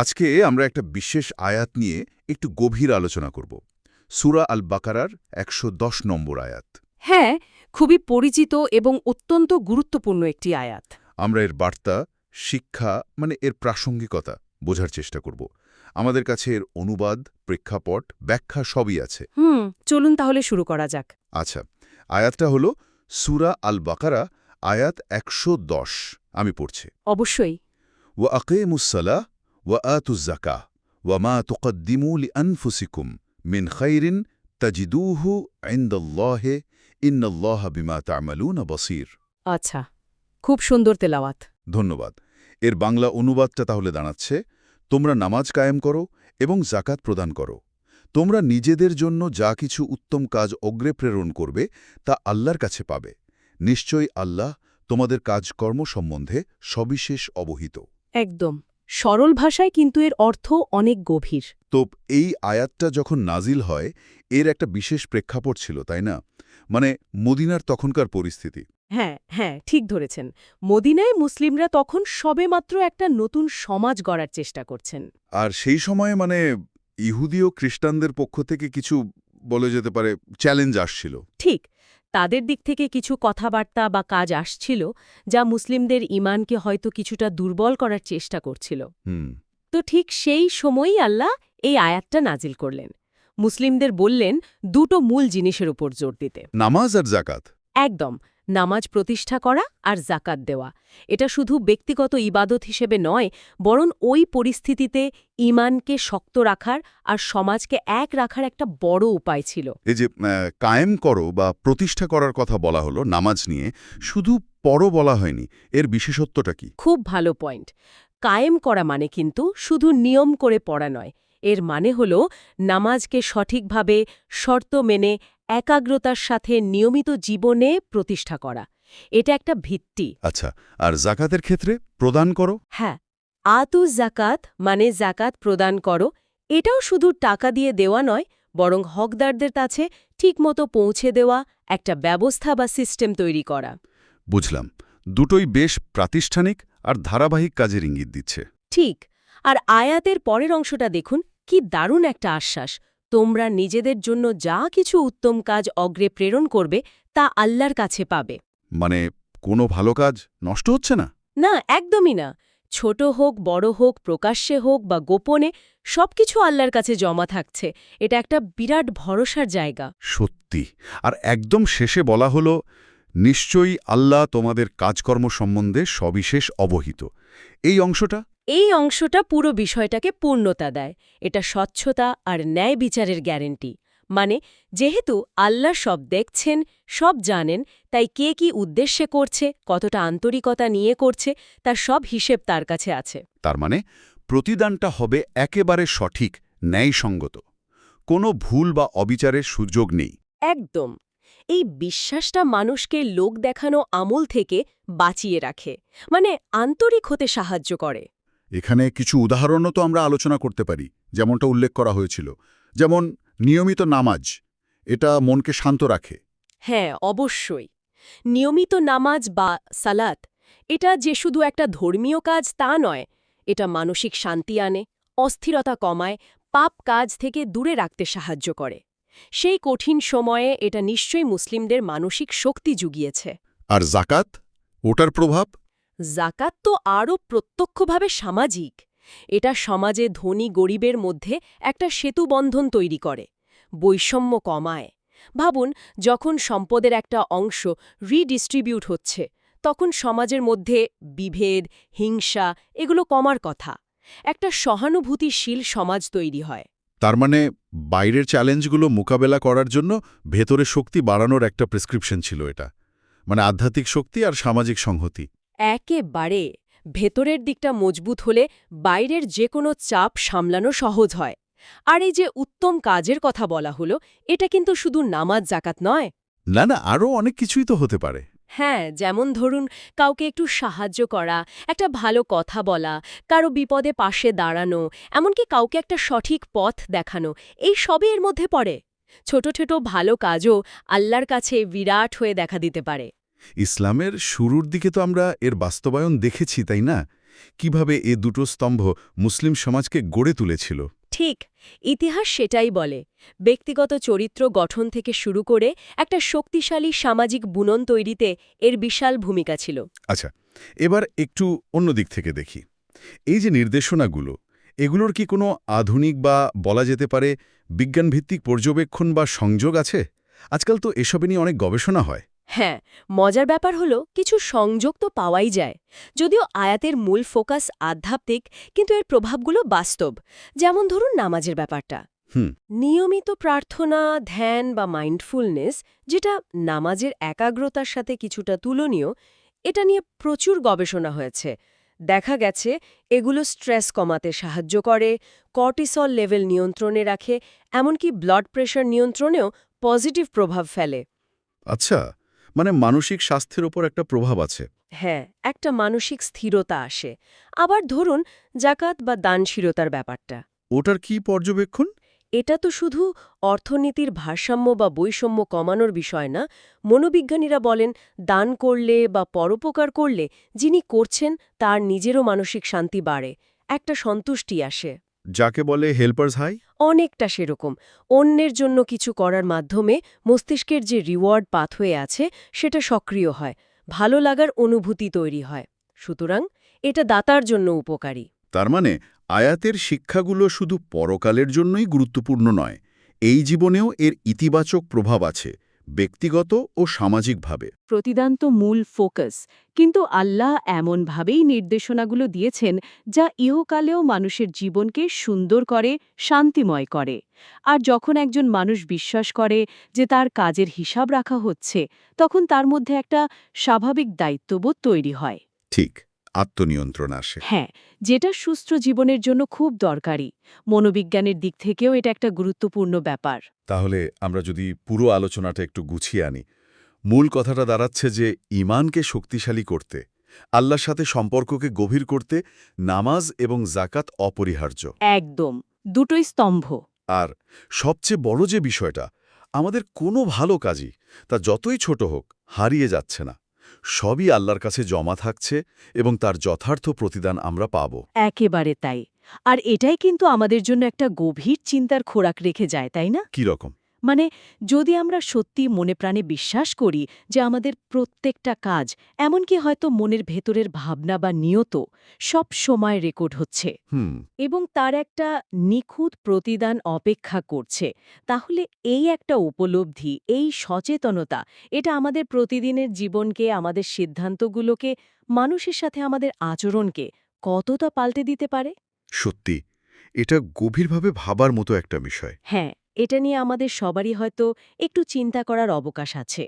আজকে আমরা একটা বিশেষ আয়াত নিয়ে একটু গভীর আলোচনা করব। সুরা আল বাকারার একশো দশ নম্বর আয়াত। হ্যাঁ খুবই পরিচিত এবং অত্যন্ত গুরুত্বপূর্ণ একটি আয়াত। আমরা এর বার্তা শিক্ষা মানে এর প্রাসঙ্গিকতা বোঝার চেষ্টা করব। আমাদের কাছে এর অনুবাদ প্রেক্ষাপট ব্যাখ্যা সবই আছে। হুম চলুন তাহলে শুরু করা যাক। আচ্ছা আয়াতটা হল সুরা আল বাকারা আয়াত একশো দশ। আমি পড়ছি। অবশ্যই। ওয়া আকেমুসালাহ وآتوا الزكاة وما تقدموا لأنفسكم من خير تجدوه عند الله إن الله بما تعملون بصير আচ্ছা খুব সুন্দর তেলাওয়াত ধন্যবাদ এর বাংলা অনুবাদটা তাহলে দাঁড়াচ্ছে তোমরা নামাজ কায়েম করো এবং জাকাত প্রদান করো তোমরা নিজেদের জন্য যা কিছু উত্তম কাজ অগ্রে প্রেরণ করবে তা আল্লাহর কাছে পাবে নিশ্চয়ই আল্লাহ তোমাদের কাজকর্ম সম্বন্ধে সবিশেষ অবহিত একদম সরল ভাষায় কিন্তু এর অর্থ অনেক গভীর। তো এই আয়াতটা যখন নাজিল হয় এর একটা বিশেষ প্রেক্ষাপট ছিল তাই না? মানে মদিনার তখনকার পরিস্থিতি। হ্যাঁ হ্যাঁ ঠিক ধরেছেন। মদিনায় মুসলিমরা তখন সবেমাত্র একটা নতুন সমাজ গড়ার চেষ্টা করছেন। আর সেই সময়ে মানে ইহুদি ও খ্রিস্টানদের পক্ষ থেকে কিছু বলে যেতে পারে চ্যালেঞ্জ আসছিল। ঠিক তাদের দিক থেকে কিছু কথাবার্তা বা কাজ আসছিল যা মুসলিমদের ইমানকে হয়তো কিছুটা দুর্বল করার চেষ্টা করছিল। তো ঠিক সেই সময়ই আল্লাহ এই আয়াতটা নাজিল করলেন। মুসলিমদের বললেন দুটো মূল জিনিসের উপর জোর দিতে। নামাজ আর জাকাত একদম। নামাজ প্রতিষ্ঠা করা আর জাকাত দেওয়া। এটা শুধু ব্যক্তিগত ইবাদত হিসেবে নয় বরং ওই পরিস্থিতিতে ইমানকে শক্ত রাখার আর সমাজকে এক রাখার একটা বড় উপায় ছিল। এই যে কায়েম করো বা প্রতিষ্ঠা করার কথা বলা হলো নামাজ নিয়ে শুধু পর বলা হয়নি এর বিশেষত্বটা কি? খুব ভালো পয়েন্ট। কায়েম করা মানে কিন্তু শুধু নিয়ম করে পড়া নয় এর মানে হল নামাজকে সঠিকভাবে শর্ত মেনে একাগ্রতার সাথে নিয়মিত জীবনে প্রতিষ্ঠা করা। এটা একটা ভিত্তি। আচ্ছা আর জাকাতের ক্ষেত্রে প্রদান করো? হ্যাঁ আতু জাকাত মানে জাকাত প্রদান করো। এটাও শুধু টাকা দিয়ে দেওয়া নয় বরং হকদারদের কাছে ঠিকমতো পৌঁছে দেওয়া একটা ব্যবস্থা বা সিস্টেম তৈরি করা। বুঝলাম। দুটোই বেশ প্রাতিষ্ঠানিক আর ধারাবাহিক কাজের ইঙ্গিত দিচ্ছে। ঠিক আর আয়াতের পরের অংশটা দেখুন কি দারুণ একটা আশ্বাস। তোমরা নিজেদের জন্য যা কিছু উত্তম কাজ অগ্রে প্রেরণ করবে তা আল্লাহর কাছে পাবে। মানে কোনো ভালো কাজ নষ্ট হচ্ছে না? না একদমই না। ছোট হোক বড় হোক প্রকাশ্যে হোক বা গোপনে সবকিছু আল্লাহর কাছে জমা থাকছে। এটা একটা বিরাট ভরসার জায়গা। সত্যি। আর একদম শেষে বলা হলো নিশ্চয়ই আল্লাহ তোমাদের কাজকর্ম সম্বন্ধে সবিশেষ অবহিত। এই অংশটা এই অংশটা পুরো বিষয়টাকে পূর্ণতা দেয়। এটা স্বচ্ছতা আর ন্যায় বিচারের গ্যারেন্টি। মানে যেহেতু আল্লাহ সব দেখছেন সব জানেন তাই কে কি উদ্দেশ্যে করছে কতটা আন্তরিকতা নিয়ে করছে তার সব হিসেব তার কাছে আছে। তার মানে প্রতিদানটা হবে একেবারে সঠিক ন্যায়সঙ্গত। কোনো ভুল বা অবিচারের সুযোগ নেই। একদম। এই বিশ্বাসটা মানুষকে লোক দেখানো আমল থেকে বাঁচিয়ে রাখে। মানে আন্তরিক হতে সাহায্য করে। এখানে কিছু উদাহরণও তো আমরা আলোচনা করতে পারি যেমনটা উল্লেখ করা হয়েছিল। যেমন নিয়মিত নামাজ এটা মনকে শান্ত রাখে। হ্যাঁ অবশ্যই। নিয়মিত নামাজ বা সালাত এটা যে শুধু একটা ধর্মীয় কাজ তা নয় এটা মানসিক শান্তি আনে অস্থিরতা কমায় পাপ কাজ থেকে দূরে রাখতে সাহায্য করে। সেই কঠিন সময়ে এটা নিশ্চয়ই মুসলিমদের মানসিক শক্তি জুগিয়েছে। আর জাকাত? ওটার প্রভাব? জাকাত তো আরও প্রত্যক্ষভাবে সামাজিক। এটা সমাজে ধনী গরিবের মধ্যে একটা সেতুবন্ধন তৈরি করে, বৈষম্য কমায়। ভাবুন, যখন সম্পদের একটা অংশ রিডিস্ট্রিবিউট হচ্ছে, তখন সমাজের মধ্যে বিভেদ, হিংসা এগুলো কমার কথা। একটা সহানুভূতিশীল সমাজ তৈরি হয়। তার মানে বাইরের চ্যালেঞ্জগুলো মোকাবেলা করার জন্য ভেতরে শক্তি বাড়ানোর একটা প্রেসক্রিপশন ছিল এটা। মানে আধ্যাত্মিক শক্তি আর সামাজিক সংহতি। একেবারে ভেতরের দিকটা মজবুত হলে বাইরের যে কোনো চাপ সামলানো সহজ হয়। আর এই যে উত্তম কাজের কথা বলা হলো এটা কিন্তু শুধু নামাজ জাকাত নয়। না না আরও অনেক কিছুই তো হতে পারে। হ্যাঁ যেমন ধরুন কাউকে একটু সাহায্য করা একটা ভালো কথা বলা কারও বিপদে পাশে দাঁড়ানো এমনকি কাউকে একটা সঠিক পথ দেখানো এই সবই এর মধ্যে পড়ে। ছোট ছোট ভালো কাজও আল্লাহর কাছে বিরাট হয়ে দেখা দিতে পারে। ইসলামের শুরুর দিকে তো আমরা এর বাস্তবায়ন দেখেছি তাই না? কীভাবে এ দুটো স্তম্ভ মুসলিম সমাজকে গড়ে তুলেছিল? ঠিক ইতিহাস সেটাই বলে। ব্যক্তিগত চরিত্র গঠন থেকে শুরু করে একটা শক্তিশালী সামাজিক বুনন তৈরিতে এর বিশাল ভূমিকা ছিল। আচ্ছা এবার একটু অন্য দিক থেকে দেখি। এই যে নির্দেশনাগুলো এগুলোর কি কোনো আধুনিক বা বলা যেতে পারে বিজ্ঞানভিত্তিক পর্যবেক্ষণ বা সংযোগ আছে? আজকাল তো এসবে নিয়ে অনেক গবেষণা হয়। হ্যাঁ মজার ব্যাপার হলো কিছু সংযোগ তো পাওয়াই যায়। যদিও আয়াতের মূল ফোকাস আধ্যাত্মিক কিন্তু এর প্রভাবগুলো বাস্তব। যেমন ধরুন নামাজের ব্যাপারটা। নিয়মিত প্রার্থনা ধ্যান বা মাইন্ডফুলনেস যেটা নামাজের একাগ্রতার সাথে কিছুটা তুলনীয় এটা নিয়ে প্রচুর গবেষণা হয়েছে। দেখা গেছে এগুলো স্ট্রেস কমাতে সাহায্য করে কর্টিসল লেভেল নিয়ন্ত্রণে রাখে এমনকি ব্লাড প্রেশার নিয়ন্ত্রণেও পজিটিভ প্রভাব ফেলে। আচ্ছা মানে মানসিক স্বাস্থ্যের ওপর একটা প্রভাব আছে। হ্যাঁ একটা মানসিক স্থিরতা আসে। আবার ধরুন জাকাত বা দানশীলতার ব্যাপারটা। ওটার কি পর্যবেক্ষণ? এটা তো শুধু অর্থনীতির ভারসাম্য বা বৈষম্য কমানোর বিষয় না। মনোবিজ্ঞানীরা বলেন দান করলে বা পরোপকার করলে যিনি করছেন তার নিজেরও মানসিক শান্তি বাড়ে। একটা সন্তুষ্টি আসে। যাকে বলে হেল্পার্স হাই অনেকটা সেরকম। অন্যের জন্য কিছু করার মাধ্যমে মস্তিষ্কের যে রিওয়ার্ড পাথওয়ে আছে সেটা সক্রিয় হয় ভালো লাগার অনুভূতি তৈরি হয়। সুতরাং এটা দাতার জন্য উপকারী। তার মানে আয়াতের শিক্ষাগুলো শুধু পরকালের জন্যই গুরুত্বপূর্ণ নয় এই জীবনেও এর ইতিবাচক প্রভাব আছে। ব্যক্তিগত ও সামাজিকভাবে। প্রতিদান তো মূল ফোকাস কিন্তু আল্লাহ এমনভাবেই নির্দেশনাগুলো দিয়েছেন যা ইহকালেও মানুষের জীবনকে সুন্দর করে শান্তিময় করে। আর যখন একজন মানুষ বিশ্বাস করে যে তার কাজের হিসাব রাখা হচ্ছে তখন তার মধ্যে একটা স্বাভাবিক দায়িত্ববোধ তৈরি হয়। ঠিক। আত্মনিয়ন্ত্রণ আসে। হ্যাঁ যেটা সুস্থ জীবনের জন্য খুব দরকারি। মনোবিজ্ঞানের দিক থেকেও এটা একটা গুরুত্বপূর্ণ ব্যাপার। তাহলে আমরা যদি পুরো আলোচনাটা একটু গুছিয়ে আনি। মূল কথাটা দাঁড়াচ্ছে যে ইমানকে শক্তিশালী করতে আল্লাহর সাথে সম্পর্ককে গভীর করতে নামাজ এবং জাকাত অপরিহার্য। একদম দুটোই স্তম্ভ। আর সবচেয়ে বড় যে বিষয়টা আমাদের কোনো ভালো কাজই তা যতই ছোট হোক হারিয়ে যাচ্ছে না। সবই আল্লাহর কাছে জমা থাকছে এবং তার যথার্থ প্রতিদান আমরা পাব। একেবারে তাই। আর এটাই কিন্তু আমাদের জন্য একটা গভীর চিন্তার খোরাক রেখে যায় তাই না? কি রকম মানে যদি আমরা সত্যি মনে প্রাণে বিশ্বাস করি যে আমাদের প্রত্যেকটা কাজ এমনকি হয়তো মনের ভেতরের ভাবনা বা নিয়ত সব সময় রেকর্ড হচ্ছে এবং তার একটা নিখুঁত প্রতিদান অপেক্ষা করছে তাহলে এই একটা উপলব্ধি এই সচেতনতা এটা আমাদের প্রতিদিনের জীবনকে আমাদের সিদ্ধান্তগুলোকে মানুষের সাথে আমাদের আচরণকে কতটা পাল্টে দিতে পারে? সত্যি এটা গভীরভাবে ভাবার মতো একটা বিষয়। হ্যাঁ। এটা নিয়ে আমাদের সবারই হয়তো একটু চিন্তা করার অবকাশ আছে।